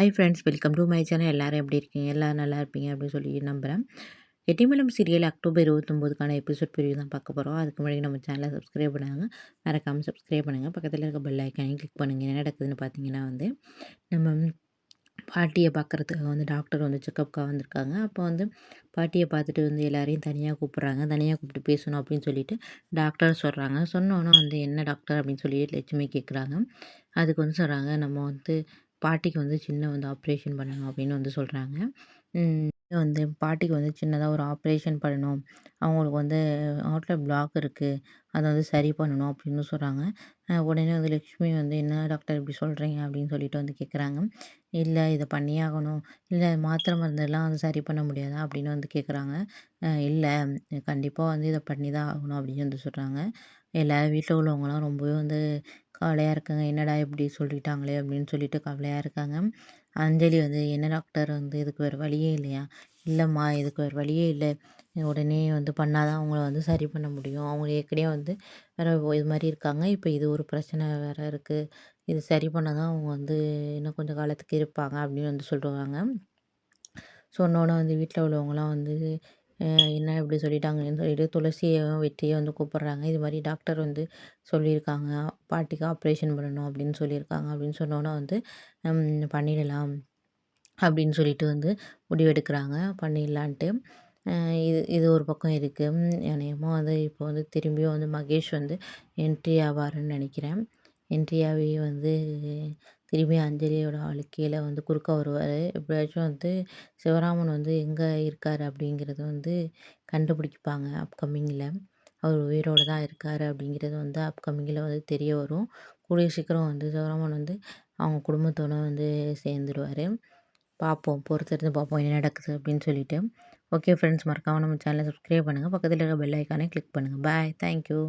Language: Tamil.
Hi friends welcome to my channel எல்லாரும் எப்படி இருக்கீங்க? எல்லோரும் நல்லா இருப்பீங்க அப்படின்னு சொல்லி நம்புகிறேன் எட்டிமலம் சீரியல் அக்டோபர் இருபத்தொம்போதுக்கான எபிசோட் பிரிவு தான் பார்க்க போகிறோம் அதுக்கு முன்னாடி நம்ம சேனலை சப்ஸ்கிரைப் பண்ணாங்க மறக்காமல் சப்ஸ்கிரைப் பண்ணுங்கள் பக்கத்தில் இருக்க பெல் ஐக்கானையும் கிளிக் பண்ணுங்கள் என்ன நடக்குதுன்னு பார்த்தீங்கன்னா வந்து நம்ம பாட்டியை பார்க்குறதுக்காக வந்து டாக்டர் வந்து செக்கப்க்காக வந்திருக்காங்க. அப்போ வந்து பாட்டியை பார்த்துட்டு வந்து எல்லாரையும் தனியாக கூப்பிட்றாங்க. தனியாக கூப்பிட்டு பேசணும் அப்படின்னு சொல்லிட்டு டாக்டர் சொல்கிறாங்க சொன்னோன்னே வந்து என்ன டாக்டர் அப்படின்னு சொல்லிட்டு லட்சுமி கேட்குறாங்க அதுக்கு வந்து சொல்கிறாங்க நம்ம வந்து பாட்டிக்கு வந்து சின்ன வந்து ஆப்ரேஷன் பண்ணணும் அப்படின்னு வந்து சொல்கிறாங்க வந்து பாட்டிக்கு வந்து சின்னதாக ஒரு ஆப்ரேஷன் பண்ணணும். அவங்களுக்கு வந்து ஹார்ட்டில் பிளாக் இருக்குது அதை வந்து சரி பண்ணணும் அப்படின்னு சொல்கிறாங்க உடனே வந்து லக்ஷ்மி வந்து என்ன டாக்டர் இப்படி சொல்கிறீங்க அப்படின்னு சொல்லிட்டு வந்து கேட்குறாங்க இல்லை இதை பண்ணியே ஆகணும். இல்லை மாத்திரை மருந்தெல்லாம் வந்து சரி பண்ண முடியாதா? அப்படின்னு வந்து கேட்குறாங்க இல்லை கண்டிப்பாக வந்து இதை பண்ணி தான் ஆகணும் அப்படின்னு வந்து சொல்கிறாங்க எல்லோரும் வீட்டில் உள்ளவங்களாம் ரொம்பவே வந்து கவலையாக இருக்காங்க. என்னடா இப்படி சொல்லிட்டாங்களே? அப்படின்னு சொல்லிட்டு கவலையாக இருக்காங்க. அஞ்சலி வந்து என்ன டாக்டர் வந்து இதுக்கு வேறு வழியே இல்லையா? இல்லைம்மா இதுக்கு வேறு வழியே இல்லை. உடனே வந்து பண்ணால் தான் அவங்கள வந்து சரி பண்ண முடியும். அவங்க ஏற்கனவே வந்து வேறு இது மாதிரி இருக்காங்க. இப்போ இது ஒரு பிரச்சனை வேறு இருக்குது இது சரி பண்ணால் தான் அவங்க வந்து இன்னும் கொஞ்சம் காலத்துக்கு இருப்பாங்க. அப்படின்னு வந்து சொல்லுவாங்க சொன்னோன்னே வந்து வீட்டில் உள்ளவங்களாம் வந்து என்ன இப்படி சொல்லிட்டாங்கன்னு சொல்லிட்டு துளசியையும் வெற்றியை வந்து கூப்பிட்றாங்க. இது மாதிரி டாக்டர் வந்து சொல்லியிருக்காங்க. பாட்டிக்கு ஆப்ரேஷன் பண்ணணும் அப்படின்னு சொல்லியிருக்காங்க. அப்படின்னு சொன்னோன்னே வந்து பண்ணிடலாம். அப்படின்னு சொல்லிட்டு வந்து முடிவெடுக்கிறாங்க. பண்ணிடலான்ட்டு இது இது ஒரு பக்கம் இருக்குது என்னையமோ வந்து இப்போ வந்து திரும்பியும் வந்து மகேஷ் வந்து என்ட்ரி ஆவாருன்னு நினைக்கிறேன். என்ட்ரி ஆகி வந்து திரும்பி அஞ்சலியோட வாழ்க்கையில் வந்து குறுக்க வருவார். எப்படியாச்சும் வந்து சிவராமன் வந்து எங்கே இருக்கார் அப்படிங்கிறது வந்து கண்டுபிடிப்பாங்க அப்கமிங்கில் அவர் உயிரோடு தான் இருக்கார் அப்படிங்கிறது வந்து அப்கமிங்கில் வந்து தெரிய வரும். கூடிய சீக்கிரம் வந்து சிவராமன் வந்து அவங்க குடும்பத்தோடு வந்து சேர்ந்துடுவார் பார்ப்போம் பொறுத்திருந்து பார்ப்போம் என்ன நடக்குது அப்படின்னு சொல்லிவிட்டு ஓகே ஃப்ரெண்ட்ஸ் மறக்காமல் நம்ம சேனலை சப்ஸ்கிரைப் பண்ணுங்கள் பக்கத்தில் இருக்க பெல் ஐக்கானே கிளிக் பண்ணுங்கள் பாய் தேங்க்யூ